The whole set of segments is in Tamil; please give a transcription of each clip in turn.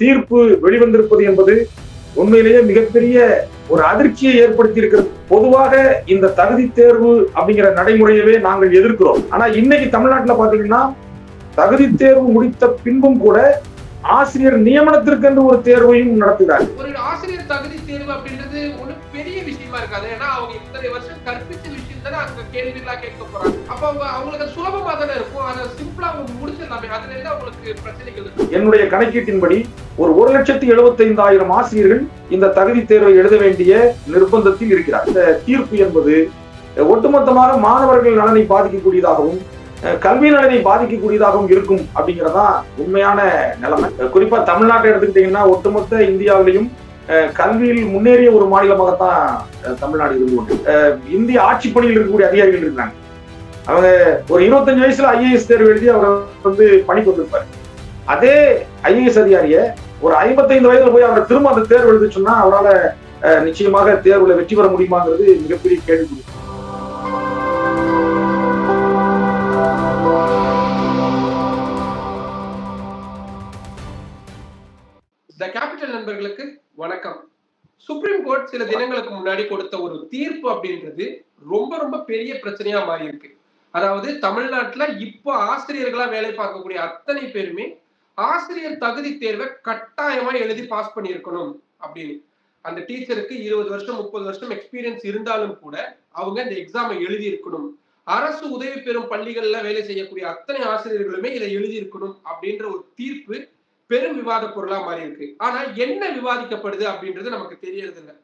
தீர்ப்பு வெளிவந்திருப்பது என்பது உண்மையிலேயே மிகப்பெரிய ஒரு அதிர்ச்சியை ஏற்படுத்தி இருக்கிறது பொதுவாக இந்த தகுதி தேர்வு அப்படிங்கிற நடைமுறையவே நாங்கள் எதிர்க்கிறோம். ஆனா இன்னைக்கு தமிழ்நாட்டில் பாத்தீங்கன்னா தகுதி தேர்வு முடித்த பின்பும் கூட ஆசிரியர் நியமனத்திற்கென்று ஒரு தேர்வையும் நடத்துகிறார் ஒரு ஆசிரியர் தகுதி தேர்வு அப்படின்றது ஒண்ணு பெரிய விஷயமா இருக்காது. ஏன்னா அவங்க இத்தனை வருஷம் கற்பிச்ச அங்க கேள்விகளா கேட்க போறாங்க. அப்ப அவங்க அவங்களுக்கு சுலபமா தானே இருக்கும். அதை சிம்பிளா அவங்க முடிச்சிடலாமே அதுல அவங்களுக்கு பிரச்சனைகள் என்னுடைய கணக்கீட்டின்படி ஒரு ஒரு லட்சத்தி எழுபத்தைந்தாயிரம் ஆசிரியர்கள் இந்த தகுதி தேர்வை எழுத வேண்டிய நிர்பந்தத்தில் இருக்கிறார். இந்த தீர்ப்பு என்பது ஒட்டுமொத்தமாக மாணவர்கள் நலனை பாதிக்கக்கூடியதாகவும் அஹ், கல்வி நலனை பாதிக்கக்கூடியதாகவும் இருக்கும் அப்படிங்கறதுதான் உண்மையான நிலைமை. குறிப்பா தமிழ்நாட்டை எடுத்துக்கிட்டீங்கன்னா ஒட்டுமொத்த இந்தியாவிலையும் கல்வியில் முன்னேறிய ஒரு மாநிலமாகத்தான் தமிழ்நாடு இருந்து கொண்டு இந்திய ஆட்சி பணியில் இருக்கக்கூடிய அதிகாரிகள் இருந்தாங்க. அவங்க ஒரு இருபத்தஞ்சு வயசுல ஐஏஎஸ் தேர்வு எழுதி அவர் வந்து பணிக்கு வந்திருப்பாரு. அதே ஐஏஎஸ் அதிகாரிய ஒரு ஐம்பத்தைந்து வயதுல போய் அவரை திரும்ப அந்த தேர்வு எழுதி சொன்னா அவரால் நிச்சயமாக தேர்வுல வெற்றி பெற முடியுமாங்கிறது மிகப்பெரிய கேள்வி. த கேபிட்டல் நண்பர்களுக்கு வணக்கம். சுப்ரீம் கோர்ட் சில தினங்களுக்கு முன்னாடி கொடுத்த ஒரு தீர்ப்பு அப்படின்றது ரொம்ப ரொம்ப பெரிய பிரச்சனையா மாறி இருக்கு அதாவது தமிழ்நாட்டுல இப்போ ஆசிரியர்களா வேலை பார்க்கக்கூடிய அத்தனை பேருமே ஆசிரியர் தகுதி தேர்வை கட்டாயமா எழுதி பாஸ் பண்ணியிருக்கணும் அப்படின்னு. அந்த டீச்சருக்கு இருபது வருஷம் முப்பது வருஷம் எக்ஸ்பீரியன்ஸ் இருந்தாலும் கூட அவங்க இந்த எக்ஸாமை எழுதி இருக்கணும் அரசு உதவி பெறும் பள்ளிகள்ல வேலை செய்யக்கூடிய அத்தனை ஆசிரியர்களுமே இதை எழுதி இருக்கணும் அப்படின்ற ஒரு தீர்ப்பு பெரும் விவாத பொருளா மாறி இருக்கு. ஆனா என்ன விவாதிக்கப்படுது அப்படின்றது நமக்கு தெரியறது இல்ல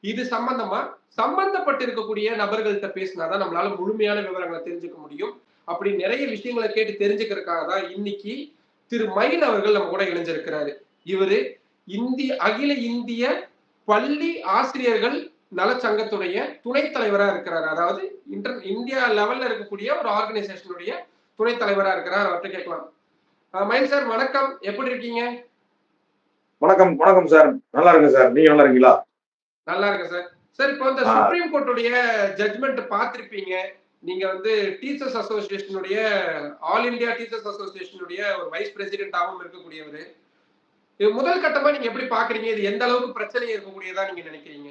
இது சம்பந்தமா சம்பந்தப்பட்டிருக்கக்கூடிய நபர்கள்ட்ட பேசினாதான் நம்மளால முழுமையான விவரங்களை தெரிஞ்சுக்க முடியும். அப்படி நிறைய விஷயங்களை கேட்டு தெரிஞ்சுக்கிறதுக்காக தான் இன்னைக்கு திரு மயில் அவர்கள் நம்ம கூட இணைஞ்சிருக்கிறாரு. இவரு இந்திய அகில இந்திய பள்ளி ஆசிரியர்கள் நலச்சங்கத்துடைய துணைத் தலைவரா இருக்கிறாரு. அதாவது இன்டர் இந்தியா லெவல்ல இருக்கக்கூடிய ஒரு ஆர்கனைசேஷனுடைய துணைத் தலைவரா இருக்கிறார். அவர்கிட்ட கேட்கலாம். மயில் சார் வணக்கம். எப்படி இருக்கீங்க? வணக்கம் வணக்கம் சார். நல்லா இருக்கு சார். நீங்க நல்லா இருக்கீங்களா? நல்லா இருக்கு சார். சார் இப்போ இந்த. சுப்ரீம் கோர்ட்டுடைய ஜட்மெண்ட் பார்த்திருப்பீங்க. நீங்க வந்து டீச்சர்ஸ் அசோசியேஷனுடைய ஆல் இந்தியா டீச்சர்ஸ் அசோசியேஷனுடைய ஒரு வைஸ் பிரசிடென்டாகவும் இருக்கக்கூடியவர். இது முதல் கட்டமா நீங்க எப்படி பாக்குறீங்க இது எந்த அளவுக்கு பிரச்சனை இருக்கக்கூடியதா நீங்க நினைக்கிறீங்க?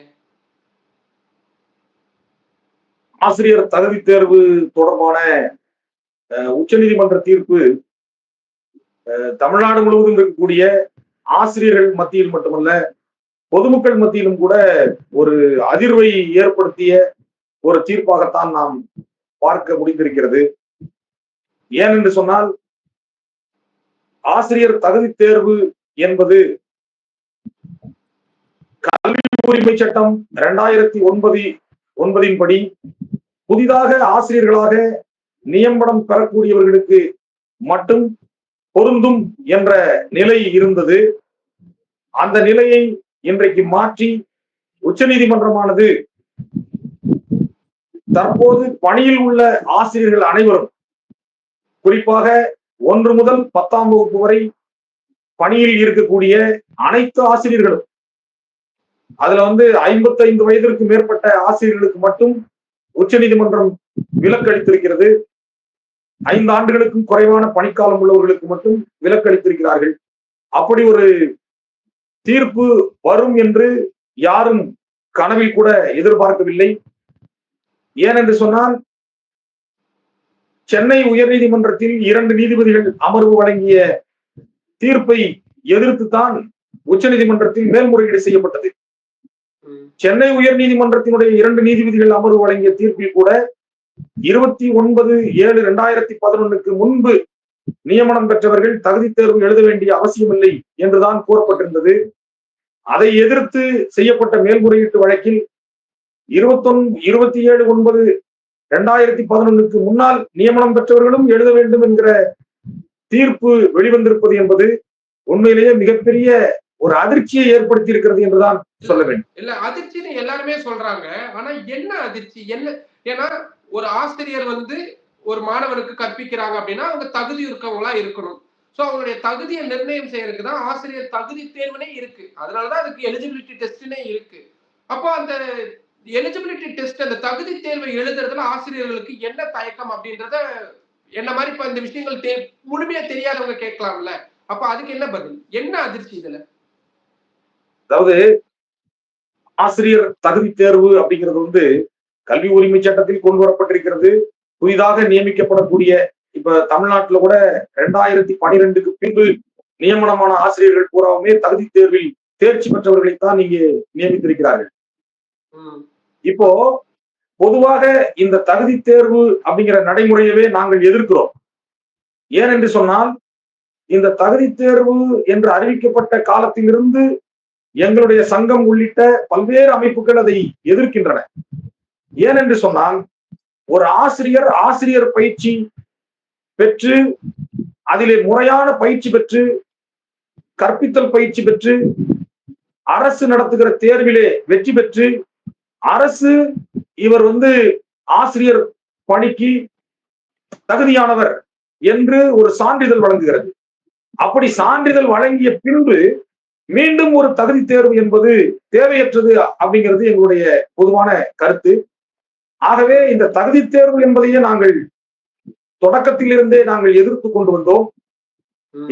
ஆசிரியர் தகுதி தேர்வு தொடர்பான உச்சநீதிமன்ற தீர்ப்பு தமிழ்நாடு முழுவதும் இருக்கக்கூடிய ஆசிரியர்கள் மத்தியில் மட்டுமல்ல பொதுமக்கள் மத்தியிலும் கூட ஒரு அதிர்வை ஏற்படுத்திய ஒரு தீர்ப்பாகத்தான் நாம் பார்க்க முடிந்திருக்கிறது. ஏனென்று சொன்னால் ஆசிரியர் தகுதி தேர்வு என்பது கல்வி உரிமை சட்டம் இரண்டாயிரத்தி ஒன்பது ஒன்பதின்படி புதிதாக ஆசிரியர்களாக நியமனம் பெறக்கூடியவர்களுக்கு மட்டும் பொருந்தும் என்ற நிலை இருந்தது. அந்த நிலையை இன்றைக்கு மாற்றி உச்சநீதிமன்றமானது தற்போது பணியில் உள்ள ஆசிரியர்கள் அனைவரும் குறிப்பாக ஒன்று முதல் பத்தாம் வகுப்பு வரை பணியில் இருக்கக்கூடிய அனைத்து ஆசிரியர்களும் அதுல வந்து ஐம்பத்தைந்து வயதிற்கு மேற்பட்ட ஆசிரியர்களுக்கு மட்டும் உச்சநீதிமன்றம் விலக்களித்திருக்கிறது ஐந்து ஆண்டுகளுக்கும் குறைவான பணிக்காலம் உள்ளவர்களுக்கு மட்டும் விலக்களித்திருக்கிறார்கள். அப்படி ஒரு தீர்ப்பு வரும் என்று யாரும் கனவில் கூட எதிர்பார்க்கவில்லை. ஏனென்று சொன்னால் சென்னை உயர்நீதிமன்றத்தில் இரண்டு நீதிபதிகள் அமர்வு வழங்கிய தீர்ப்பை எதிர்த்துத்தான் உச்சநீதிமன்றத்தில் மேல்முறையீடு செய்யப்பட்டது. சென்னை உயர்நீதிமன்றத்தினுடைய இரண்டு நீதிபதிகள் அமர்வு வழங்கிய தீர்ப்பில் கூட இருபத்தி ஒன்பது ஏழு இரண்டாயிரத்தி பதினொன்னுக்கு முன்பு நியமனம் பெற்றவர்கள் தகுதி தேர்வு எழுத வேண்டிய அவசியமில்லை என்றுதான் கூறப்பட்டிருந்தது. அதை எதிர்த்து செய்யப்பட்ட மேல்முறையீட்டு வழக்கில் இருபத்தொன் இருபத்தி ஏழு ஒன்பது இரண்டாயிரத்தி பதினொன்னுக்கு முன்னால் நியமனம் பெற்றவர்களும் எழுத வேண்டும் என்கிற தீர்ப்பு வெளிவந்திருப்பது என்பது உண்மையிலேயே மிகப்பெரிய ஒரு அதிர்ச்சியை ஏற்படுத்தி இருக்கிறது என்றுதான் சொல்ல வேண்டும். இல்ல அதிர்ச்சின்னு எல்லாருமே சொல்றாங்க. ஆனா என்ன அதிர்ச்சி? என்ன? ஏன்னா ஒரு ஆசிரியர் வந்து ஒரு மாணவனுக்கு கற்பிக்கிறாங்க அப்படின்னா அவங்க தகுதி இருக்கவங்களா இருக்கணும். ஸோ அவங்களுடைய தகுதியை நிர்ணயம் செய்யறதுக்கு தான் ஆசிரியர் தகுதி தேர்வுனே இருக்கு. அதனாலதான் அதுக்கு எலிஜிபிலிட்டி டெஸ்ட்னே இருக்கு. அப்போ அந்த எலிஜிபிலிட்டி டெஸ்ட் அந்த தகுதி தேர்வை எழுதுறதுல ஆசிரியர்களுக்கு என்ன தயக்கம் அப்படின்றத என்ன மாதிரி இப்ப இந்த விஷயங்கள் தே- முழுமையா தெரியாதவங்க கேட்கலாம்ல. அப்ப அதுக்கு என்ன பதில்? என்ன அதிர்ச்சி இதுல? அதாவது ஆசிரியர் தகுதி தேர்வு அப்படிங்கிறது வந்து கல்வி உரிமை சட்டத்தில் கொண்டு வரப்பட்டிருக்கிறது. புதிதாக நியமிக்கப்படக்கூடிய இப்ப தமிழ்நாட்டுல கூட ரெண்டாயிரத்தி பனிரெண்டுக்கு பின்பு நியமனமான ஆசிரியர்கள் பூராவுமே தகுதி தேர்வில் தேர்ச்சி பெற்றவர்களைத்தான் நீங்க நியமித்திருக்கிறார்கள். இப்போ பொதுவாக இந்த தகுதி தேர்வு அப்படிங்கிற நடைமுறையவே நாங்கள் எதிர்க்கிறோம். ஏன் என்று சொன்னால் இந்த தகுதி தேர்வு என்று அறிவிக்கப்பட்ட காலத்திலிருந்து எங்களுடைய சங்கம் உள்ளிட்ட பல்வேறு அமைப்புகள் அதை எதிர்க்கின்றன. ஏனென்று சொன்னால் ஒரு ஆசிரியர் ஆசிரியர் பயிற்சி பெற்று அதிலே முறையான பயிற்சி பெற்று கற்பித்தல் பயிற்சி பெற்று அரசு நடத்துகிற தேர்விலே வெற்றி பெற்று அரசு இவர் வந்து ஆசிரியர் பணிக்கு தகுதியானவர் என்று ஒரு சான்றிதழ் வழங்குகிறது. அப்படி சான்றிதழ் வழங்கிய பின்பு மீண்டும் ஒரு தகுதி தேர்வு என்பது தேவையற்றது அப்படிங்கிறது எங்களுடைய பொதுவான கருத்து. ஆகவே இந்த தகுதி தேர்வு என்பதையே நாங்கள் தொடக்கத்திலிருந்தே நாங்கள் எதிர்த்து கொண்டு வந்தோம்.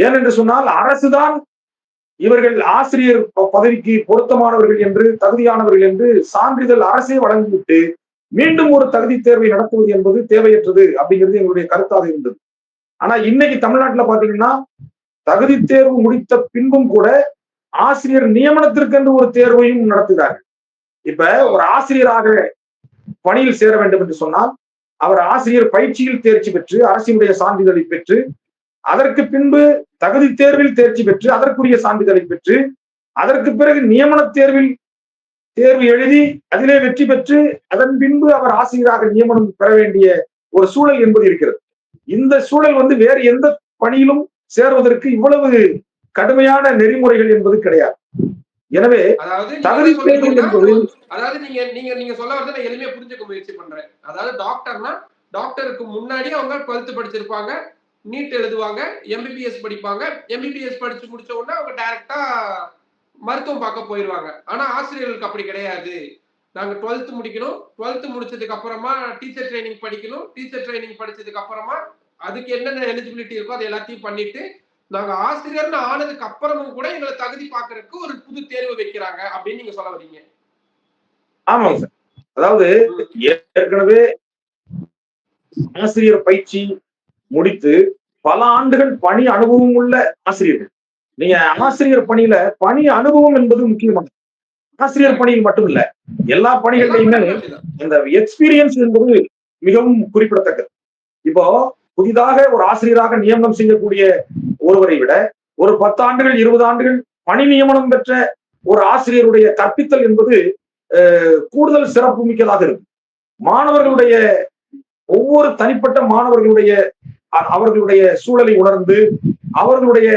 ஏனென்று சொன்னால் அரசுதான் இவர்கள் ஆசிரியர் பதவிக்கு பொருத்தமானவர்கள் என்று தகுதியானவர்கள் என்று சான்றிதழ் அரசே வழங்கிவிட்டு மீண்டும் ஒரு தகுதி தேர்வை நடத்துவது என்பது தேவையற்றது அப்படிங்கிறது எங்களுடைய கருத்தாக இருந்தது. ஆனா இன்னைக்கு தமிழ்நாட்டுல பாத்தீங்கன்னா தகுதி தேர்வு முடித்த பின்பும் கூட ஆசிரியர் நியமனத்திற்கென்று ஒரு தேர்வையும் நடத்துகிறார்கள். இப்ப ஒரு ஆசிரியராக பணியில் சேர வேண்டும் என்று சொன்னால் அவர் ஆசிரியர் பயிற்சியில் தேர்ச்சி பெற்று அரசினுடைய சான்றிதழை பெற்று அதற்கு பின்பு தகுதி தேர்வில் தேர்ச்சி பெற்று அதற்குரிய சான்றிதழை பெற்று அதற்கு பிறகு நியமன தேர்வில் தேர்வு எழுதி அதிலே வெற்றி பெற்று அதன் பின்பு அவர் ஆசிரியராக நியமனம் பெற வேண்டிய ஒரு சூழல் என்பது இருக்கிறது. இந்த சூழல் வந்து வேறு எந்த பணியிலும் சேர்வதற்கு இவ்வளவு கடுமையான நெறிமுறைகள் என்பது கிடையாது. எனவே அதாவது தகுதி தேர்வு அதாவது நீங்க நீங்க நீங்க சொல்ல வரதை நான் எளிமையா புரிஞ்சுக்க முயற்சி பண்றேன். அதாவது டாக்டர்னா டாக்டருக்கு முன்னாடி அவங்க டுவெல்த் படிச்சிருப்பாங்க நீட் எழுதுவாங்க எம்பிபிஎஸ் படிப்பாங்க. எம்பிபிஎஸ் படிச்சு முடிச்ச உடனே அவங்க டைரக்டா மருத்துவம் பார்க்க போயிடுவாங்க ஆனா ஆசிரியர்களுக்கு அப்படி கிடையாது. நாங்க டுவெல்த் முடிக்கணும். டுவெல்த் முடிச்சதுக்கு அப்புறமா டீச்சர் ட்ரைனிங் படிக்கணும். டீச்சர் ட்ரைனிங் படிச்சதுக்கு அப்புறமா அதுக்கு என்னென்ன எலிஜிபிலிட்டி இருக்கோ அது எல்லாத்தையும் பண்ணிட்டு நாங்க ஆசிரியர்னு ஆனதுக்கு அப்புறமும் கூட எங்களை தகுதி பார்க்கறதுக்கு ஒரு புது தேர்வு வைக்கிறாங்க அப்படின்னு நீங்க சொல்ல வரீங்க. ஆமாங்க சார். அதாவது ஏற்கனவே ஆசிரியர் பயிற்சி முடித்து பல ஆண்டுகள் பணி அனுபவம் உள்ள ஆசிரியர்கள். நீங்க ஆசிரியர் பணியில பணி அனுபவம் என்பது முக்கியமானது ஆசிரியர் பணியில் மட்டும் இல்ல எல்லா பணிகள்லையுமே இந்த எக்ஸ்பீரியன்ஸ் என்பது மிகவும் குறிப்பிடத்தக்கது. இப்போ புதிதாக ஒரு ஆசிரியராக நியமனம் செய்யக்கூடிய ஒருவரை விட ஒரு பத்தாண்டுகள் இருபது ஆண்டுகள் பணி நியமனம் பெற்ற ஒரு ஆசிரியருடைய கற்பித்தல் என்பது கூடுதல் சிறப்பு மிக்கதாக இருக்கும். மாணவர்களுடைய ஒவ்வொரு தனிப்பட்ட மாணவர்களுடைய அவர்களுடைய சூழலை உணர்ந்து அவர்களுடைய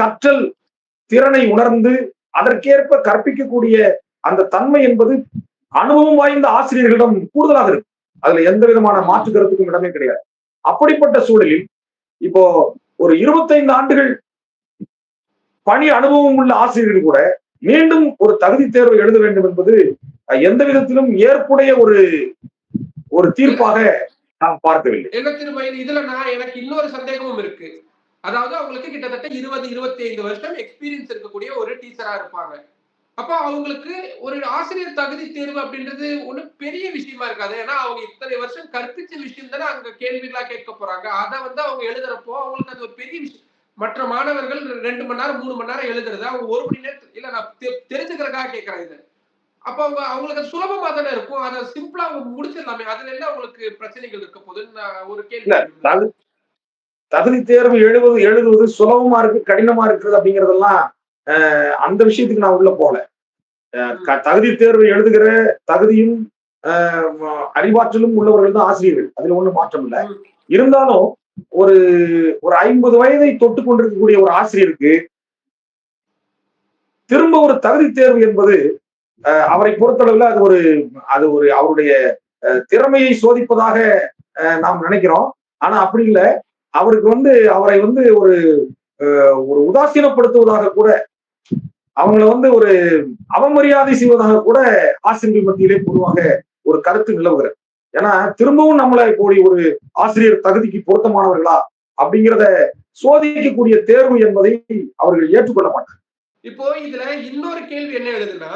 கற்றல் திறனை உணர்ந்து அதற்கேற்ப கற்பிக்கக்கூடிய அந்த தன்மை என்பது அனுபவம் வாய்ந்த ஆசிரியர்களிடம் கூடுதலாக இருக்கும். அதுல எந்த விதமான மாற்று கருத்துக்கும் இடமே கிடையாது. அப்படிப்பட்ட சூழலில் இப்போ ஒரு இருபத்தைந்து ஆண்டுகள் பணி அனுபவம் உள்ள ஆசிரியர்கள் கூட மீண்டும் ஒரு தகுதி தேர்வு எழுத வேண்டும் என்பது எந்த விதத்திலும் ஏற்புடைய ஒரு ஒரு தீர்ப்பாக நாம் பார்க்கவில்லை. என்ன திருமயில் இதுல நான் எனக்கு இன்னொரு சந்தேகமும் இருக்கு. அதாவது அவங்களுக்கு கிட்டத்தட்ட இருபது இருபத்தி ஐந்து வருஷம் எக்ஸ்பீரியன்ஸ் இருக்கக்கூடிய ஒரு டீச்சரா இருப்பாங்க. அப்ப அவங்களுக்கு ஒரு ஆசிரியர் தகுதி தேர்வு அப்படின்றது ஒண்ணு பெரிய விஷயமா இருக்காது. ஏன்னா அவங்க இத்தனை வருஷம் கற்பிச்ச விஷயம் தானே அங்க கேள்விகளா கேட்க போறாங்க. அதை வந்து அவங்க எழுதுறப்போ அவங்களுக்கு அது ஒரு பெரிய விஷயம். மற்ற மாணவர்கள் ரெண்டு மணி நேரம் மூணு மணி நேரம் எழுதுறது அவங்க ஒரு மணி நேரத்துல இல்ல நான் தெரிஞ்சுக்கிறதுக்காக கேட்கறேன் இது. அப்ப அவங்க அவங்களுக்கு அது சுலபமா தானே இருக்கும். அதை சிம்பிளா அவங்க முடிச்சிடலாமே. அதுல என்ன அவங்களுக்கு பிரச்சனைகள் இருக்க போகுதுன்னு நான் ஒரு கேள்வி தகுதி தேர்வு எழுதுவது எழுதுவது சுலபமா இருக்கு கடினமா இருக்கிறது அப்படிங்கறதெல்லாம் அந்த விஷயத்துக்கு நான் உள்ள போல தகுதி தேர்வு எழுதுகிற தகுதியும் அறிவாற்றலும் உள்ளவர்கள் தான் ஆசிரியர்கள். அதுல ஒண்ணும் மாற்றம் இல்லை. இருந்தாலும் ஒரு ஒரு ஐம்பது வயதை தொட்டு கொண்டிருக்கக்கூடிய ஒரு ஆசிரியருக்கு திரும்ப ஒரு தகுதி தேர்வு என்பது அவரை பொறுத்தளவுல அது ஒரு அது ஒரு அவருடைய திறமையை சோதிப்பதாக நாம் நினைக்கிறோம். ஆனா அப்படி இல்லை. அவருக்கு வந்து அவரை வந்து ஒரு ஒரு உதாசீனப்படுத்துவதாக கூட அவங்கள வந்து ஒரு அவமரியாதை செய்வதாக கூட ஆசிரியர்கள் மத்தியிலே பொதுவாக ஒரு கருத்து நிலவுகிறது. ஏன்னா திரும்பவும் நம்மளை கூடிய ஒரு ஆசிரியர் தகுதிக்கு பொருத்தமானவர்களா அப்படிங்கிறத சோதிக்கக்கூடிய தேர்வு என்பதை அவர்கள் ஏற்றுக்கொள்ள மாட்டாங்க இப்போ இதுல இன்னொரு கேள்வி என்ன எழுதுன்னா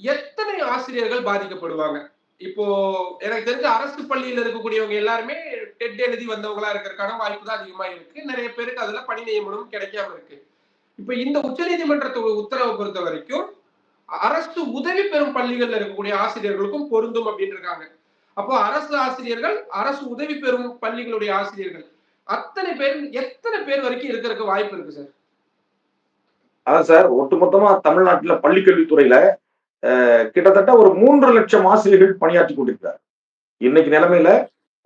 எத்தனை ஆசிரியர்கள் பாதிக்கப்படுவாங்க? இப்போ எனக்கு தெரிஞ்ச அரசு பள்ளியில இருக்கக்கூடியவங்க எல்லாருமே டெட் எழுதி வந்தவங்களா இருக்கிறதுக்கான வாய்ப்பு தான் அதிகமா இருக்கு. நிறைய பேருக்கு அதுல பணி நியமனம் கிடைக்காம இருக்கு. இப்ப இந்த உச்சநீதிமன்றத்தோட உத்தரவை பொறுத்த வரைக்கும் அரசு உதவி பெறும் பள்ளிகள்ல இருக்கக்கூடிய ஆசிரியர்களுக்கும் பொருந்தும் அப்படின்னு இருக்காங்க அப்போ அரசு ஆசிரியர்கள் அரசு உதவி பெறும் பள்ளிகளுடைய ஆசிரியர்கள் அத்தனை பேர் எத்தனை பேர் வரைக்கும் இருக்கிறதுக்கு வாய்ப்பு இருக்கு சார்? அதான் சார் ஒட்டுமொத்தமா தமிழ்நாட்டுல பள்ளிக்கல்வித்துறையில அஹ், கிட்டத்தட்ட ஒரு மூன்று லட்சம் ஆசிரியர்கள் பணியாற்றி கொண்டிருக்கிறார். இன்னைக்கு நிலைமையில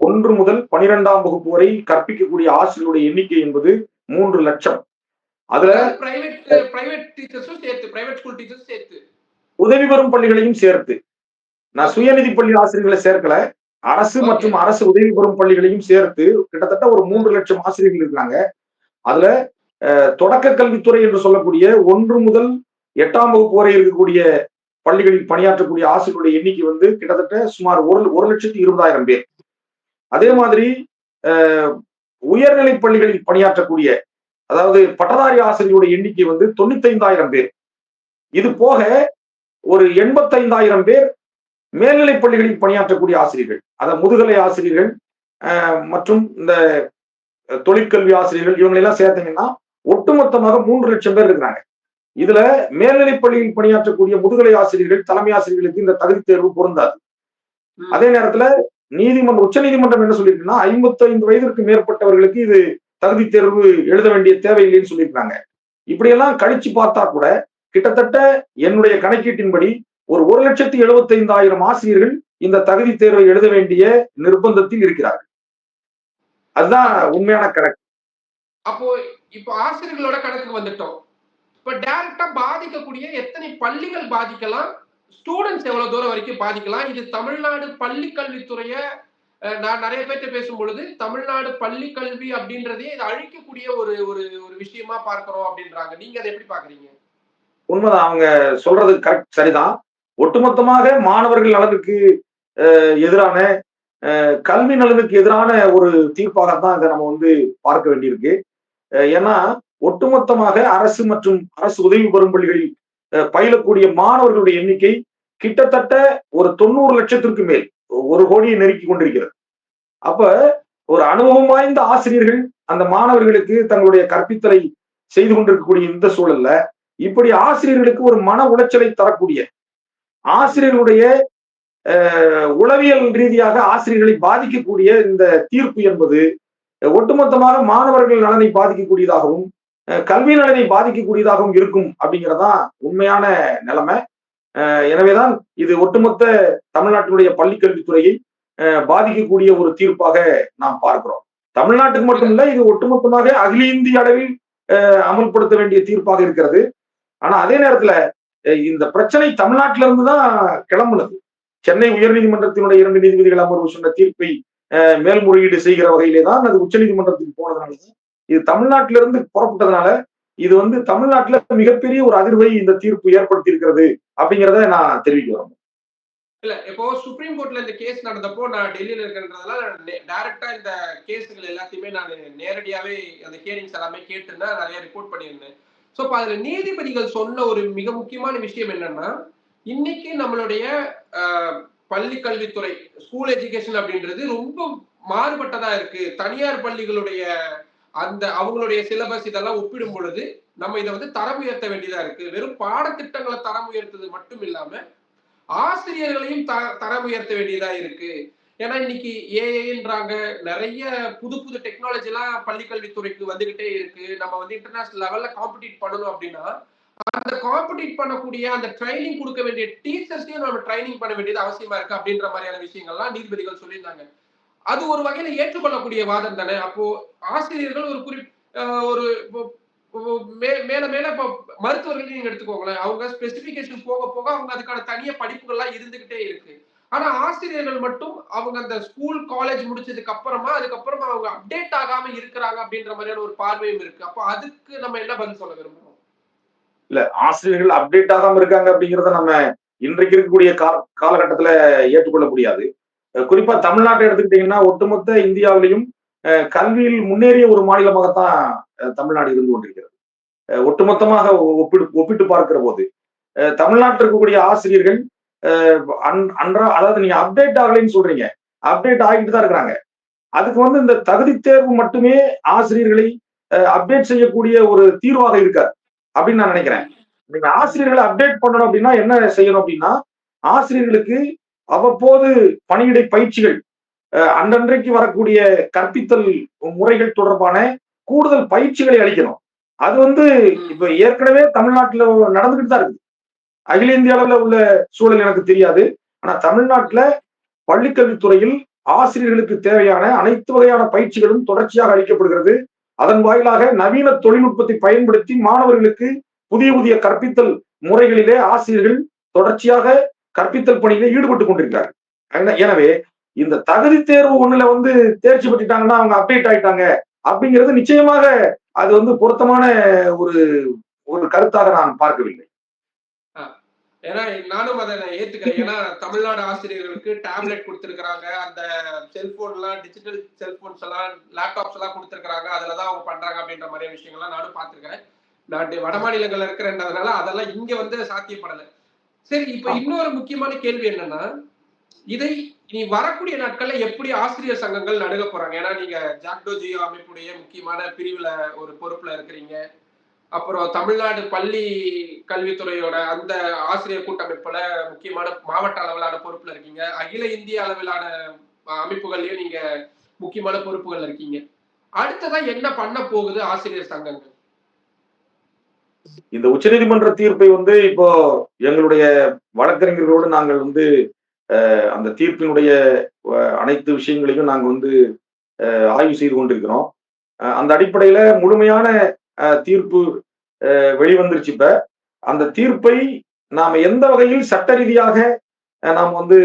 ஒன்று முதல் பனிரெண்டாம் வகுப்பு வரை கற்பிக்கக்கூடிய ஆசிரியருடைய எண்ணிக்கை என்பது மூன்று லட்சம். அதுல பிரைவேட் பிரைவேட் டீச்சர்ஸும் சேர்த்து பிரைவேட் ஸ்கூல் டீச்சர்ஸ் சேர்த்து. உதவி பெறும் பள்ளிகளையும் சேர்த்து. நான் சுயநிதி பள்ளி ஆசிரியர்களை சேர்க்கல. அரசு மற்றும் அரசு உதவி பெறும் பள்ளிகளையும் சேர்த்து கிட்டத்தட்ட ஒரு மூன்று லட்சம் ஆசிரியர்கள் இருக்காங்க. அதுல தொடக்க கல்வித்துறை என்று சொல்லக்கூடிய ஒன்று முதல் எட்டாம் வகுப்பு வரை இருக்கக்கூடிய பள்ளிகளில் பணியாற்றக்கூடிய ஆசிரியருடைய எண்ணிக்கை வந்து கிட்டத்தட்ட சுமார் ஒரு ஒரு லட்சத்தி இருபதாயிரம் பேர். அதே மாதிரி உயர்நிலை பள்ளிகளில் பணியாற்றக்கூடிய அதாவது பட்டதாரி ஆசிரியருடைய எண்ணிக்கை வந்து தொண்ணூத்தைந்தாயிரம் பேர். இது போக ஒரு எண்பத்தைந்தாயிரம் பேர் மேல்நிலைப் பள்ளிகளில் பணியாற்றக்கூடிய ஆசிரியர்கள். அத முதுகலை ஆசிரியர்கள் மற்றும் இந்த தொழிற்கல்வி ஆசிரியர்கள் இவங்களை எல்லாம் சேர்த்தீங்கன்னா ஒட்டுமொத்தமாக மூன்று லட்சம் பேர் இருக்கிறாங்க. இதுல மேல்நிலைப் பள்ளியில் பணியாற்றக்கூடிய முதுகலை ஆசிரியர்கள் தலைமை ஆசிரியர்களுக்கு இந்த தகுதி தேர்வு பொருந்தாது. அதே நேரத்துல நீதிமன்றம் உச்ச நீதிமன்றம் என்ன சொல்லியிருக்குன்னா ஐம்பத்தைந்து வயதிற்கு மேற்பட்டவர்களுக்கு இது தகுதி தேர்வு எழுத வேண்டிய தேவையில்லைன்னு சொல்லியிருக்காங்க இப்படியெல்லாம் கழிச்சு பார்த்தா கூட கிட்டத்தட்ட என்னுடைய கணக்கீட்டின்படி ஒரு ஒரு லட்சத்தி எழுபத்தைந்தாயிரம் ஆசிரியர்கள் இந்த தகுதி தேர்வை எழுத வேண்டிய நிர்பந்தத்தில் இருக்கிறார்கள். அதுதான் உண்மையான கணக்கு. அப்போ இப்போ ஆசிரியர்களோட கணக்கு வந்துட்டோம். இப்ப டைரக்டா பாதிக்கக்கூடிய எத்தனை பள்ளிகள் பாதிக்கலாம்? ஸ்டூடெண்ட்ஸ் எவ்வளவு தூரம் வரைக்கும் பாதிக்கலாம்? இது தமிழ்நாடு பள்ளி கல்வித்துறைய நான் நிறைய பேர்த்த பேசும் பொழுது தமிழ்நாடு பள்ளி கல்வி அப்படின்றதே இது அழிக்கக்கூடிய ஒரு ஒரு ஒரு விஷயமா பார்க்கிறோம் அப்படின்றாங்க. நீங்க அதை எப்படி பாக்குறீங்க உண்மைதான். அவங்க சொல்றது கரெக்ட் சரிதான். ஒட்டுமொத்தமாக மாணவர்கள் நலனுக்கு எதிரான கல்வி நலனுக்கு எதிரான ஒரு தீர்ப்பாகத்தான் இதை நம்ம வந்து பார்க்க வேண்டியிருக்கு. ஏன்னா ஒட்டுமொத்தமாக அரசு மற்றும் அரசு உதவி பெறும் பள்ளிகளில் பயிலக்கூடிய மாணவர்களுடைய எண்ணிக்கை கிட்டத்தட்ட ஒரு தொண்ணூறு லட்சத்திற்கு மேல். ஒரு கோடியை நெருக்கி கொண்டிருக்கிறது. அப்ப ஒரு அனுபவம் வாய்ந்த ஆசிரியர்கள் அந்த மாணவர்களுக்கு தங்களுடைய கற்பித்தலை செய்து கொண்டிருக்கக்கூடிய இந்த சூழல்ல இப்படி ஆசிரியர்களுக்கு ஒரு மன உளைச்சலை தரக்கூடிய ஆசிரியர்களுடைய அஹ், உளவியல் ரீதியாக ஆசிரியர்களை பாதிக்கக்கூடிய இந்த தீர்ப்பு என்பது ஒட்டுமொத்தமாக மாணவர்கள் நலனை பாதிக்கக்கூடியதாகவும் அஹ், கல்வி நலனை பாதிக்கக்கூடியதாகவும் இருக்கும் அப்படிங்கிறதான் உண்மையான நிலைமை. எனவேதான் இது ஒட்டுமொத்த தமிழ்நாட்டினுடைய பள்ளிக்கல்வித்துறையை பாதிக்கக்கூடிய ஒரு தீர்ப்பாக நாம் பார்க்கிறோம். தமிழ்நாட்டுக்கு மட்டும் இல்ல இது ஒட்டுமொத்தமாக அகில இந்திய அளவில் அமல்படுத்த வேண்டிய தீர்ப்பாக இருக்கிறது. ஆனா அதே நேரத்துல இந்த பிரச்சனை தமிழ்நாட்டில இருந்து தான் கிளம்புனது. சென்னை உயர்நீதிமன்றத்தினுடைய இரண்டு நீதிபதிகள் அமர்வு சொன்ன தீர்ப்பை அஹ், மேல்முறையீடு செய்கிற வகையிலே தான் அது உச்சநீதிமன்றத்துக்கு போனதுனால இது தமிழ்நாட்டில இருந்து புறப்பட்டதுனால இது வந்து தமிழ்நாட்டுல மிகப்பெரிய ஒரு அதிர்வை இந்த தீர்ப்பு ஏற்படுத்தி இருக்கிறது அப்படிங்கிறத நான் தெரிவிக்க வரேன் இல்ல இப்போ சுப்ரீம் கோர்ட்ல இந்த கேஸ் நடந்தப்போ நான் டெல்லியில இருக்கிறதுனால டைரக்டா இந்த கேஸுகள் எல்லாத்தையுமே நான் நேரடியாவே அந்த ஹியரிங்ஸ் எல்லாமே கேட்டிருந்தேன் நிறைய ரிப்போர்ட் பண்ணியிருந்தேன். ஸோ இப்போ அதுல நீதிபதிகள் சொன்ன ஒரு மிக முக்கியமான விஷயம் என்னன்னா இன்னைக்கு நம்மளுடைய ஆஹ், பள்ளி கல்வித்துறை ஸ்கூல் எஜுகேஷன் அப்படின்றது ரொம்ப மாறுபட்டதா இருக்கு. தனியார் பள்ளிகளுடைய அந்த அவங்களுடைய சிலபஸ் இதெல்லாம் ஒப்பிடும் பொழுது நம்ம இதை வந்து தரம் உயர்த்த வேண்டியதா இருக்கு. வெறும் பாடத்திட்டங்களை தரம் உயர்த்தது மட்டும் இல்லாம ஆசிரியர்களையும் த தரம் உயர்த்த வேண்டியதா இருக்கு. ஏன்னா இன்னைக்கு ஏஐன்றாங்க நிறைய புது புது டெக்னாலஜி எல்லாம் பள்ளிக்கல்வித்துறைக்கு வந்துகிட்டே இருக்கு. நம்ம வந்து இன்டர்நேஷனல் லெவல்ல காம்படிட் பண்ணணும் அப்படின்னா அந்த காம்படிட் பண்ணக்கூடிய அந்த ட்ரைனிங் கொடுக்க வேண்டிய டீச்சர்ஸையும் நம்ம ட்ரைனிங் பண்ண வேண்டியது அவசியமா இருக்கு அப்படின்ற மாதிரியான விஷயங்கள்லாம் நீதிபதிகள் சொல்லியிருந்தாங்க. அது ஒரு வகையில ஏற்றுக்கொள்ளக்கூடிய வாதம் தானே? அப்போ ஆசிரியர்கள் ஒரு குறி ஒரு மே- மேல மேல இப்போ மருத்துவர்கள் நீங்க எடுத்துக்கோங்களேன். அவங்க ஸ்பெசிபிகேஷன் போக போக அவங்க அதுக்கான தனிய படிப்புகள்லாம் இருந்துகிட்டே இருக்கு. ஆனா ஆசிரியர்கள் மட்டும் அவங்க அந்த ஸ்கூல் காலேஜ் முடிச்சதுக்கு அப்புறமா அதுக்கப்புறமா அவங்க அப்டேட் ஆகாம இருக்கிறாங்க அப்படின்ற மாதிரியான ஒரு பார்வையும் இருக்கு. அப்போ அதுக்கு நம்ம என்ன பதில் சொல்ல விரும்புறோம்? இல்ல ஆசிரியர்கள் அப்டேட் ஆகாம இருக்காங்க அப்படிங்கிறத நம்ம இன்றைக்கு இருக்கக்கூடிய கால காலகட்டத்துல ஏற்றுக்கொள்ள முடியாது. குறிப்பா தமிழ்நாட்டை எடுத்துக்கிட்டீங்கன்னா ஒட்டுமொத்த இந்தியாவிலையும் அஹ் கல்வியில் முன்னேறிய ஒரு மாநிலமாகத்தான் தமிழ்நாடு இருந்து கொண்டிருக்கிறது. ஒட்டுமொத்தமாக ஒப்பிடு ஒப்பிட்டு பார்க்கிற போது தமிழ்நாட்டில் இருக்கக்கூடிய ஆசிரியர்கள் அன்றா அதாவது நீங்க அப்டேட் ஆகலைன்னு சொல்றீங்க. அப்டேட் ஆகிட்டு தான் இருக்கிறாங்க. அதுக்கு வந்து இந்த தகுதி தேர்வு மட்டுமே ஆசிரியர்களை அப்டேட் செய்யக்கூடிய ஒரு தீர்வாக இருக்காது அப்படின்னு நான் நினைக்கிறேன். நீங்க ஆசிரியர்களை அப்டேட் பண்ணணும் அப்படின்னா என்ன செய்யணும் அப்படின்னா ஆசிரியர்களுக்கு அவ்வப்போது பணியிடை பயிற்சிகள் அன்றன்றைக்கு வரக்கூடிய கற்பித்தல் முறைகள் தொடர்பான கூடுதல் பயிற்சிகளை அளிக்கணும். அது வந்து இப்ப ஏற்கனவே தமிழ்நாட்டுல நடந்துகிட்டு தான் இருக்கு அகில இந்திய அளவுல உள்ள சூழல் எனக்கு தெரியாது. ஆனா தமிழ்நாட்டுல பள்ளிக்கல்வித்துறையில் ஆசிரியர்களுக்கு தேவையான அனைத்து வகையான பயிற்சிகளும் தொடர்ச்சியாக அளிக்கப்படுகிறது. அதன் வாயிலாக நவீன தொழில்நுட்பத்தை பயன்படுத்தி மாணவர்களுக்கு புதிய புதிய கற்பித்தல் முறைகளிலே ஆசிரியர்கள் தொடர்ச்சியாக கற்பித்தல் பணியில ஈடுபட்டு கொண்டிருக்கிறார்கள் எனவே இந்த தகுதி தேர்வு ஒண்ணுல வந்து தேர்ச்சி பெற்றுட்டாங்கன்னா அவங்க அப்டேட் ஆயிட்டாங்க அப்படிங்கிறது நிச்சயமாக அது வந்து பொருத்தமான ஒரு ஒரு கருத்தாக நான் பார்க்கவில்லை. ஏன்னா நானும் அதை நான் ஏத்துக்கிறேன். ஏன்னா தமிழ்நாடு ஆசிரியர்களுக்கு டேப்லெட் கொடுத்துருக்காங்க அந்த செல்போன் எல்லாம் டிஜிட்டல் செல்போன்ஸ் எல்லாம் லேப்டாப்ஸ் எல்லாம் கொடுத்திருக்கிறாங்க. அதுலதான் அவங்க பண்றாங்க அப்படின்ற மாதிரி விஷயங்கள்லாம் நானும் பார்த்திருக்கிறேன். நான் வட மாநிலங்கள்ல இருக்கிறேன்றதுனால அதெல்லாம் இங்க வந்து சாத்தியப்படலை. சரி இப்ப இன்னொரு முக்கியமான கேள்வி என்னன்னா இதை நீ வரக்கூடிய நாட்கள்ல எப்படி ஆசிரியர் சங்கங்கள் நடுக போறாங்க? ஏன்னா நீங்க ஜாக்டோ ஜியோ அமைப்புடைய முக்கியமான பிரிவுல ஒரு பொறுப்புல இருக்கிறீங்க. அப்புறம் தமிழ்நாடு பள்ளி கல்வித்துறையோட அந்த ஆசிரியர் கூட்டமைப்புல முக்கியமான மாவட்ட அளவிலான பொறுப்புல இருக்கீங்க. அகில இந்திய அளவிலான அமைப்புகள்லயும் நீங்க முக்கியமான பொறுப்புகள் இருக்கீங்க. அடுத்ததா என்ன பண்ண போகுது ஆசிரியர் சங்கங்கள்? இந்த உச்சநீதிமன்ற தீர்ப்பை வந்து இப்போ எங்களுடைய வழக்கறிஞர்களோடு நாங்கள் வந்து அஹ், அந்த தீர்ப்பினுடைய அனைத்து விஷயங்களையும் நாங்கள் வந்து அஹ், ஆய்வு செய்து கொண்டிருக்கிறோம். அஹ், அந்த அடிப்படையில முழுமையான அஹ், தீர்ப்பு வெளிவந்துருச்சு இப்ப. அந்த தீர்ப்பை நாம் எந்த வகையில் சட்ட ரீதியாக அஹ், நாம் வந்து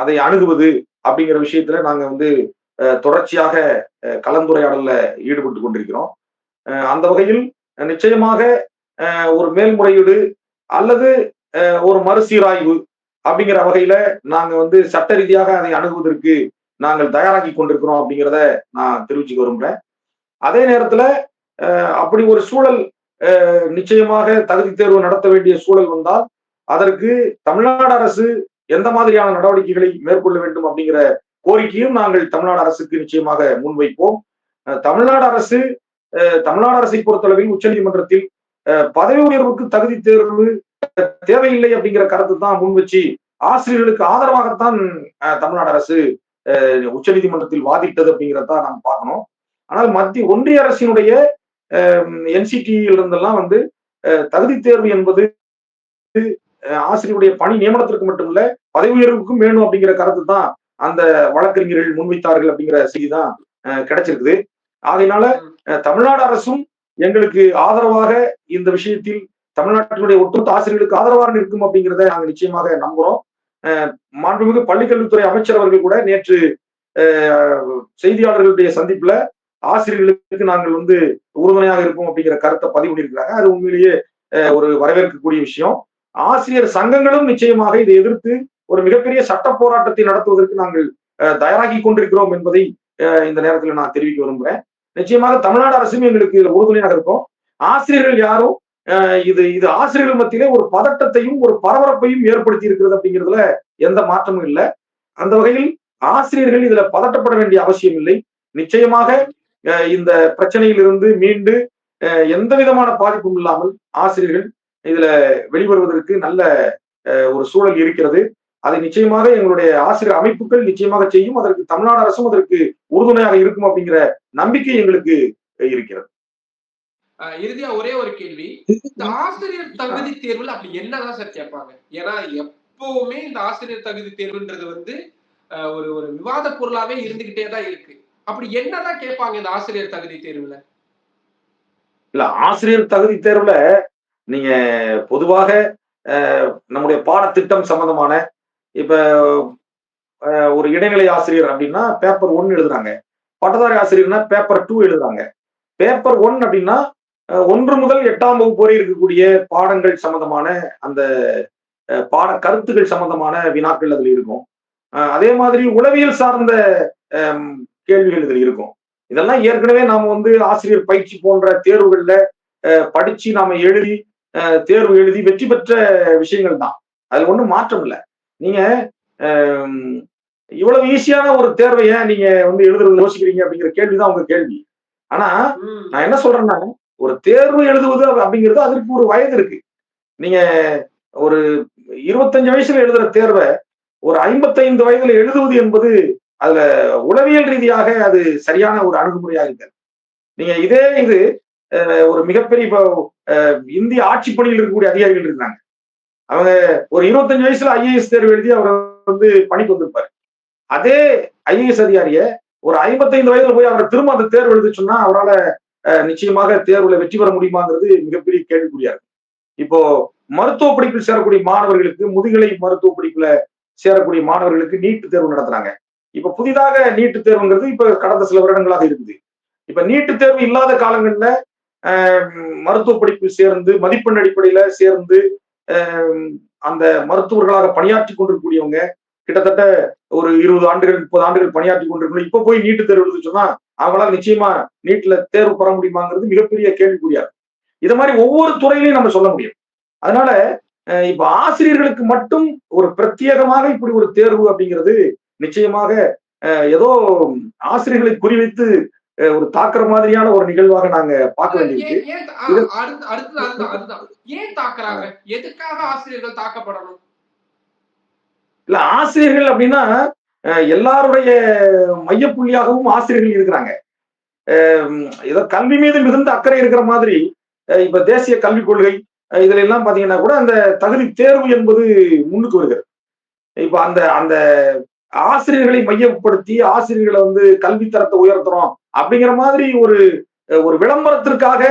அதை அணுகுவது அப்படிங்கிற விஷயத்துல நாங்க வந்து அஹ், தொடர்ச்சியாக கலந்துரையாடல்ல ஈடுபட்டு கொண்டிருக்கிறோம். அஹ், அந்த வகையில் நிச்சயமாக ஒரு மேல்முறையீடு அல்லது ஒரு மறுசீராய்வு அப்படிங்கிற வகையில நாங்க வந்து சட்ட ரீதியாக அதை அணுகுவதற்கு நாங்கள் தயாராகி கொண்டிருக்கிறோம் அப்படிங்கிறத நான் தெரிவிச்சுக்க விரும்புறேன். அதே நேரத்துல அப்படி ஒரு சூழல் நிச்சயமாக தகுதி தேர்வு நடத்த வேண்டிய சூழல் வந்தால் அதற்கு தமிழ்நாடு அரசு எந்த மாதிரியான நடவடிக்கைகளை மேற்கொள்ள வேண்டும் அப்படிங்கிற கோரிக்கையும் நாங்கள் தமிழ்நாடு அரசுக்கு நிச்சயமாக முன்வைப்போம். தமிழ்நாடு அரசு தமிழ்நாடு அரசை பொறுத்தளவில் உச்சநீதிமன்றத்தில் பதவி உயர்வுக்கு தகுதி தேர்வு தேவையில்லை அப்படிங்கிற கருத்து தான் முன் வச்சு ஆசிரியர்களுக்கு ஆதரவாகத்தான் தமிழ்நாடு அரசு அஹ், உச்சநீதிமன்றத்தில் வாதிட்டது அப்படிங்கிறத நாம் பார்க்கணும். ஆனால் மத்திய ஒன்றிய அரசினுடைய என்சிடியில் இருந்தெல்லாம் வந்து தகுதி தேர்வு என்பது ஆசிரியருடைய பணி நியமனத்திற்கு மட்டுமல்ல பதவி உயர்வுக்கும் வேணும் அப்படிங்கிற கருத்து தான் அந்த வழக்கறிஞர்கள் முன்வைத்தார்கள் அப்படிங்கிற செய்தி தான் கிடைச்சிருக்குது. அஹ், தமிழ்நாடு அரசும் எங்களுக்கு ஆதரவாக இந்த விஷயத்தில் தமிழ்நாட்டினுடைய ஒட்டுமொத்த ஆசிரியர்களுக்கு ஆதரவாக இருக்கும் அப்படிங்கிறத நாங்கள் நிச்சயமாக நம்புறோம். அஹ், மாண்புமிகு பள்ளிக்கல்வித்துறை அமைச்சர் அவர்கள் கூட நேற்று செய்தியாளர்களுடைய சந்திப்புல ஆசிரியர்களுக்கு நாங்கள் வந்து உறுதுணையாக இருப்போம் அப்படிங்கிற கருத்தை பதிவு பண்ணியிருக்கிறாங்க. அது உண்மையிலேயே ஒரு வரவேற்கக்கூடிய விஷயம். ஆசிரியர் சங்கங்களும் நிச்சயமாக இதை எதிர்த்து ஒரு மிகப்பெரிய சட்ட போராட்டத்தை நடத்துவதற்கு நாங்கள் அஹ், தயாராகி கொண்டிருக்கிறோம் என்பதை இந்த நேரத்தில் நான் தெரிவிக்க விரும்புகிறேன் நிச்சயமாக தமிழ்நாடு அரசும் எங்களுக்கு இதுல உறுதுணையாக இருக்கும். ஆசிரியர்கள் யாரும் அஹ், இது இது ஆசிரியர்கள் மத்தியிலே ஒரு பதட்டத்தையும் ஒரு பரபரப்பையும் ஏற்படுத்தி இருக்கிறது அப்படிங்கிறதுல எந்த மாற்றமும் இல்லை. அந்த வகையில் ஆசிரியர்கள் இதுல பதட்டப்பட வேண்டிய அவசியம் இல்லை. நிச்சயமாக அஹ், இந்த பிரச்சனையிலிருந்து மீண்டு அஹ், எந்த விதமான பாதிப்பும் இல்லாமல் ஆசிரியர்கள் இதுல வெளிவருவதற்கு நல்ல அஹ், ஒரு சூழல் இருக்கிறது. அதை நிச்சயமாக எங்களுடைய ஆசிரியர் அமைப்புகள் நிச்சயமாக செய்யும். அதற்கு தமிழ்நாடு அரசும் அதற்கு உறுதுணையாக இருக்கும் அப்படிங்கிற நம்பிக்கை எங்களுக்கு இருக்கிறது. இறுதியா ஒரே ஒரு கேள்வி. இந்த ஆசிரியர் தகுதி தேர்வுல அப்படி என்னதான் சார் கேட்பாங்க? ஏன்னா எப்பவுமே இந்த ஆசிரியர் தகுதி தேர்வுன்றது வந்து அஹ், ஒரு ஒரு விவாத பொருளாவே இருந்துகிட்டே தான் இருக்கு. அப்படி என்னதான் கேட்பாங்க இந்த ஆசிரியர் தகுதி தேர்வுல? இல்ல ஆசிரியர் தகுதி தேர்வுல நீங்க பொதுவாக நம்முடைய பாடத்திட்டம் சம்பந்தமான இப்ப ஒரு இடைநிலை ஆசிரியர் அப்படின்னா பேப்பர் ஒன் எழுதுறாங்க. பட்டதாரி ஆசிரியர்னா பேப்பர் டூ எழுதுறாங்க. பேப்பர் ஒன் அப்படின்னா ஒன்று முதல் எட்டாம் வகுப்பு வரை இருக்கக்கூடிய பாடங்கள் சம்பந்தமான அந்த பாட கருத்துக்கள் சம்பந்தமான வினாக்கள் அதில் இருக்கும். அதே மாதிரி உளவியல் சார்ந்த கேள்விகள் இதில் இருக்கும். இதெல்லாம் ஏற்கனவே நாம வந்து ஆசிரியர் பயிற்சி போன்ற தேர்வுகள்ல படிச்சு நாம எழுதி தேர்வு எழுதி வெற்றி பெற்ற விஷயங்கள் தான். அதுல ஒன்றும் மாற்றம் இல்லை. நீங்க இவ்வளவு ஈஸியான ஒரு தேர்வை ஏன் நீங்க வந்து எழுதுறது யோசிக்கிறீங்க அப்படிங்கிற கேள்விதான் உங்க கேள்வி. ஆனா. நான் என்ன சொல்றேன்னா ஒரு தேர்வு எழுதுவது அப்ப- அப்படிங்கிறது அதற்கு ஒரு வயது இருக்கு. நீங்க ஒரு இருபத்தஞ்சு வயசுல எழுதுற தேர்வை ஒரு ஐம்பத்தைந்து வயதுல எழுதுவது என்பது அதுல உளவியல் ரீதியாக அது சரியான ஒரு அணுகுமுறையா இருக்கு நீங்க இதே இது ஒரு மிகப்பெரிய இப்போ இந்திய ஆட்சி பணியில் இருக்கக்கூடிய அதிகாரிகள் இருக்காங்க. அவங்க ஒரு இருபத்தஞ்சு வயசுல ஐஏஎஸ் தேர்வு எழுதி அவர் வந்து பணிக்கு வந்திருப்பாரு. அதே ஐஏஎஸ் அதிகாரிய ஒரு ஐம்பத்தைந்து வயதுல போய் அவரை திரும்ப அந்த தேர்வு எழுத சொன்னா அவரால் நிச்சயமாக தேர்வுல வெற்றி பெற முடியுமாங்கிறது மிகப்பெரிய கேள்விக்குறியா இருக்கு. இப்போ மருத்துவ படிப்பில் சேரக்கூடிய மாணவர்களுக்கு முதுகலை மருத்துவ படிப்புல சேரக்கூடிய மாணவர்களுக்கு நீட் தேர்வு நடத்துறாங்க. இப்ப புதிதாக நீட்டு தேர்வுங்கிறது இப்ப கடந்த சில வருடங்களாக இருக்குது. இப்ப நீட்டு தேர்வு இல்லாத காலங்கள்ல ஆஹ், மருத்துவ படிப்பு சேர்ந்து மதிப்பெண் அடிப்படையில சேர்ந்து அந்த மருத்துவர்களாக பணியாற்றி கொண்டிருக்கக்கூடியவங்க கிட்டத்தட்ட ஒரு இருபது ஆண்டுகள் முப்பது ஆண்டுகள் பணியாற்றி கொண்டிருக்கணும். இப்ப போய் நீட்டு தேர்வு எழுத சொன்னா அவங்களால நிச்சயமா நீட்ல தேர்வு பெற முடியுமாங்கிறது மிகப்பெரிய கேள்விக்குறியா இதை மாதிரி ஒவ்வொரு துறையிலையும் நம்ம சொல்ல முடியும். அதனால அஹ், இப்ப ஆசிரியர்களுக்கு மட்டும் ஒரு பிரத்யேகமாக இப்படி ஒரு தேர்வு அப்படிங்கிறது நிச்சயமாக அஹ், ஏதோ ஆசிரியர்களை குறிவைத்து ஒரு தாக்குற மாதிரியான ஒரு நிகழ்வாக நாங்க பார்க்க வேண்டியிருக்கு. ஏன் தாக்குறாங்க? எதுக்காக ஆசிரியர்கள் தாக்கப்படணும்? இல்ல ஆசிரியர்கள் அப்படின்னா எல்லாருடைய மையப்புள்ளியாகவும் ஆசிரியர்கள் இருக்கிறாங்க. ஏதோ கல்வி மீது மிகுந்த அக்கறை இருக்கிற மாதிரி இப்ப தேசிய கல்விக் கொள்கை இதுல எல்லாம் பாத்தீங்கன்னா கூட அந்த தகுதி தேர்வு என்பது முன்னுக்கு வருகிறது. இப்ப அந்த அந்த ஆசிரியர்களை மையப்படுத்தி ஆசிரியர்களை வந்து கல்வி தரத்தை உயர்த்துறோம் அப்படிங்கிற மாதிரி ஒரு ஒரு விளம்பரத்திற்காக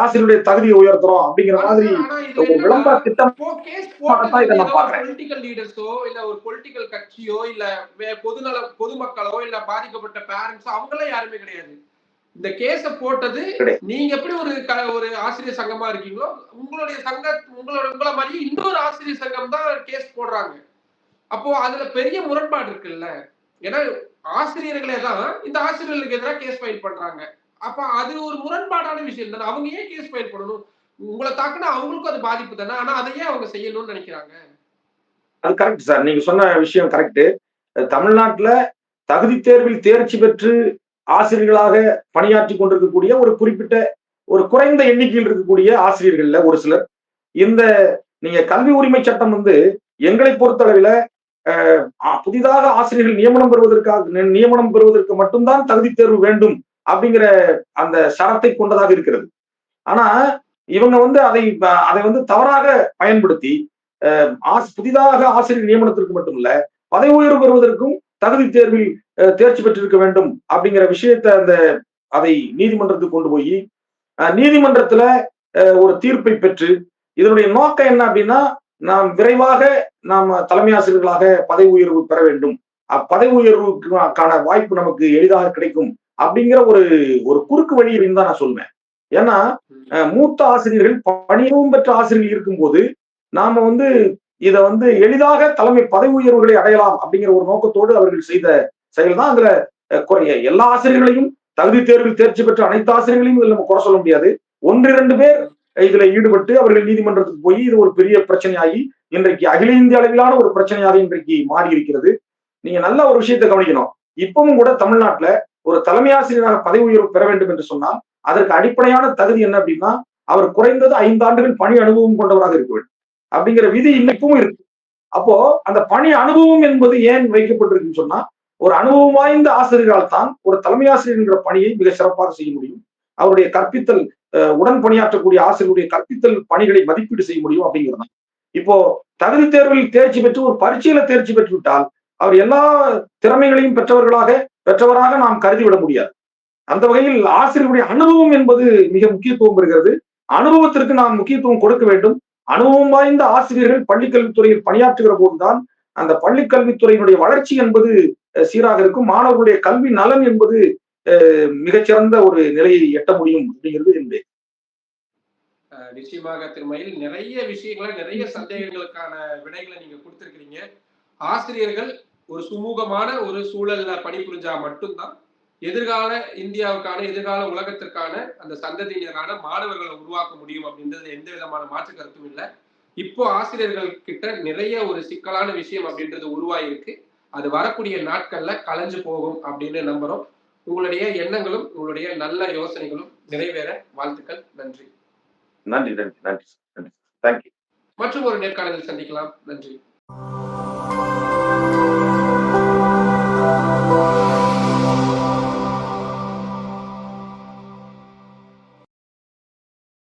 ஆசிரியருடைய தகுதியை உயர்த்துறோம் அப்படிங்கிற மாதிரி ஒரு விளம்பர திட்டம் இதை நான் political leaders-ஓ, இல்ல ஒரு பொலிட்டிக்கல் கட்சியோ இல்ல பொதுநல பொதுமக்களோ இல்ல பாதிக்கப்பட்ட பேரண்ட்ஸோ அவங்களாம் யாருமே கிடையாது. இந்த கேஸ போட்டது. நீங்க எப்படி ஒரு ஒரு ஆசிரியர் சங்கமா இருக்கீங்களோ உங்களுடைய சங்க உங்களோட உங்கள மாதிரி இன்னொரு ஆசிரியர் சங்கம் தான் கேஸ் போடுறாங்க. அப்போ அதுல பெரிய முரண்பாடு இருக்குல்ல? ஏன்னா ஆசிரியர்களே தான் இந்த ஆசிரியர்களுக்கு எதிராக கேஸ் ஃபைல் பண்றாங்க. அப்ப அது ஒரு முரண்பாடான விஷயம் தானே. அவங்க ஏன் கேஸ் ஃபைல் பண்ணணும்? உங்களை தாக்குனா அவங்களுக்கும் அது பாதிப்பு தானே. ஆனா அதை ஏன் அவங்க செய்யணும்னு நினைக்கிறாங்க. அது கரெக்ட் சார் நீங்க சொன்ன விஷயம் கரெக்ட் தமிழ்நாட்டுல தகுதி தேர்வில் தேர்ச்சி பெற்று ஆசிரியர்களாக பணியாற்றி கொண்டிருக்கக்கூடிய ஒரு குறிப்பிட்ட ஒரு குறைந்த எண்ணிக்கையில் இருக்கக்கூடிய ஆசிரியர்கள்ல ஒரு சிலர். இந்த நீங்க கல்வி உரிமை சட்டம் வந்து எங்களை பொறுத்தளவில் புதிதாக ஆசிரியர்கள் நியமனம் பெறுவதற்காக நியமனம் பெறுவதற்கு மட்டும்தான் தகுதி தேர்வு வேண்டும் அப்படிங்கிற அந்த சரத்தை கொண்டதாக இருக்கிறது. ஆனா இவங்க வந்து அதை அதை வந்து தவறாக பயன்படுத்தி ஆஸ் புதிதாக ஆசிரியர் நியமனத்திற்கு மட்டுமல்ல பதவி உயர்வு பெறுவதற்கும் தகுதி தேர்வில் தேர்ச்சி பெற்றிருக்க வேண்டும் அப்படிங்கிற விஷயத்தை அந்த அதை நீதிமன்றத்துக்கு கொண்டு போய் நீதிமன்றத்துல அஹ், ஒரு தீர்ப்பை பெற்று இதனுடைய நோக்கம் என்ன அப்படின்னா நாம் விரைவாக நாம் தலைமை ஆசிரியர்களாக பதவி உயர்வு பெற வேண்டும். அப்பதவி உயர்வுக்கான வாய்ப்பு நமக்கு எளிதாக கிடைக்கும் அப்படிங்கிற ஒரு ஒரு குறுக்கு வழி அப்படின்னு தான் நான் சொல்லுவேன் ஏன்னா மூத்த ஆசிரியர்கள் பணியவும் பெற்ற ஆசிரியர்கள் இருக்கும்போது நாம வந்து இத வந்து எளிதாக தலைமை பதவி உயர்வுகளை அடையலாம் அப்படிங்கிற ஒரு நோக்கத்தோடு அவர்கள் செய்த செயல் தான் அதுல குறைய எல்லா ஆசிரியர்களையும் தகுதி தேர்வில் தேர்ச்சி பெற்ற அனைத்து ஆசிரியர்களையும் இதுல நம்ம குறை சொல்ல முடியாது. ஒன்று இரண்டு பேர் இதுல ஈடுபட்டு அவர்கள் நீதிமன்றத்துக்கு போய் இது ஒரு பெரிய பிரச்சனையாகி இன்றைக்கு அகில இந்திய அளவிலான ஒரு பிரச்சனையாக இன்றைக்கு மாறி இருக்கிறது நீங்க நல்ல ஒரு விஷயத்தை கவனிக்கணும். இப்பவும் கூட தமிழ்நாட்டுல ஒரு தலைமை ஆசிரியராக பதவி உயர்வு பெற வேண்டும் என்று சொன்னால் அதற்கு அடிப்படையான தகுதி என்ன அப்படின்னா அவர் குறைந்தது ஐந்து ஆண்டுகள் பணி அனுபவம் கொண்டவராக இருக்க வேண்டும். அப்படிங்கிற விதி இன்னைக்கும் இருக்கு. அப்போ அந்த பணி அனுபவம் என்பது ஏன் வைக்கப்பட்டிருக்குன்னு சொன்னா ஒரு அனுபவம் வாய்ந்த ஆசிரியரால் தான் ஒரு தலைமை ஆசிரியர் என்கிற பணியை மிக சிறப்பாக செய்ய முடியும். அவருடைய கற்பித்தல் உடன் பணியாற்றக்கூடிய ஆசிரியருடைய கற்பித்தல் பணிகளை மதிப்பீடு செய்ய முடியும் அப்படிங்கிறது இப்போ தகுதி தேர்வில் தேர்ச்சி பெற்று ஒரு பரீட்சையில தேர்ச்சி பெற்றுவிட்டால் அவர் எல்லா திறமைகளையும் பெற்றவர்களாக பெற்றவராக நாம் கருதிவிட முடியாது. அந்த வகையில் ஆசிரியருடைய அனுபவம் என்பது மிக முக்கியத்துவம் பெறுகிறது. அனுபவத்திற்கு நாம் முக்கியத்துவம் கொடுக்க வேண்டும். அனுபவம் வாய்ந்த ஆசிரியர்கள் பள்ளிக்கல்வித்துறையில் பணியாற்றுகிற போதுதான் அந்த பள்ளிக்கல்வித்துறையினுடைய வளர்ச்சி என்பது சீராக இருக்கும். மாணவர்களுடைய கல்வி நலன் என்பது மிகச்சிறந்த ஒரு நிலையை எட்ட முடியும் அப்படிங்கிறது என்னுடைய நிச்சயமாக திருமையில். நிறைய விஷயங்களை நிறைய சந்தேகங்களுக்கான விடைகளை நீங்க கொடுத்திருக்கிறீங்க. ஆசிரியர்கள் ஒரு சுமூகமான ஒரு சூழல்ல பணிபுரிஞ்சா மட்டும்தான் எதிர்கால இந்தியாவுக்கான எதிர்கால உலகத்திற்கான அந்த சந்ததியினரான மாணவர்களை உருவாக்க முடியும் அப்படின்றது எந்த விதமான மாற்று கருத்தும் இல்லை. இப்போ ஆசிரியர்கள் கிட்ட நிறைய ஒரு சிக்கலான விஷயம் அப்படின்றது உருவாயிருக்கு. அது வரக்கூடிய நாட்கள்ல கலைஞ்சு போகும் அப்படின்னு நம்புறோம். உங்களுடைய எண்ணங்களும் உங்களுடைய நல்ல யோசனைகளும் நிறைவேற வாழ்த்துக்கள். நன்றி. நன்றி நன்றி நன்றி நன்றி. தேங்க்யூ மற்றும் ஒரு நேர்காணலில் சந்திக்கலாம். நன்றி.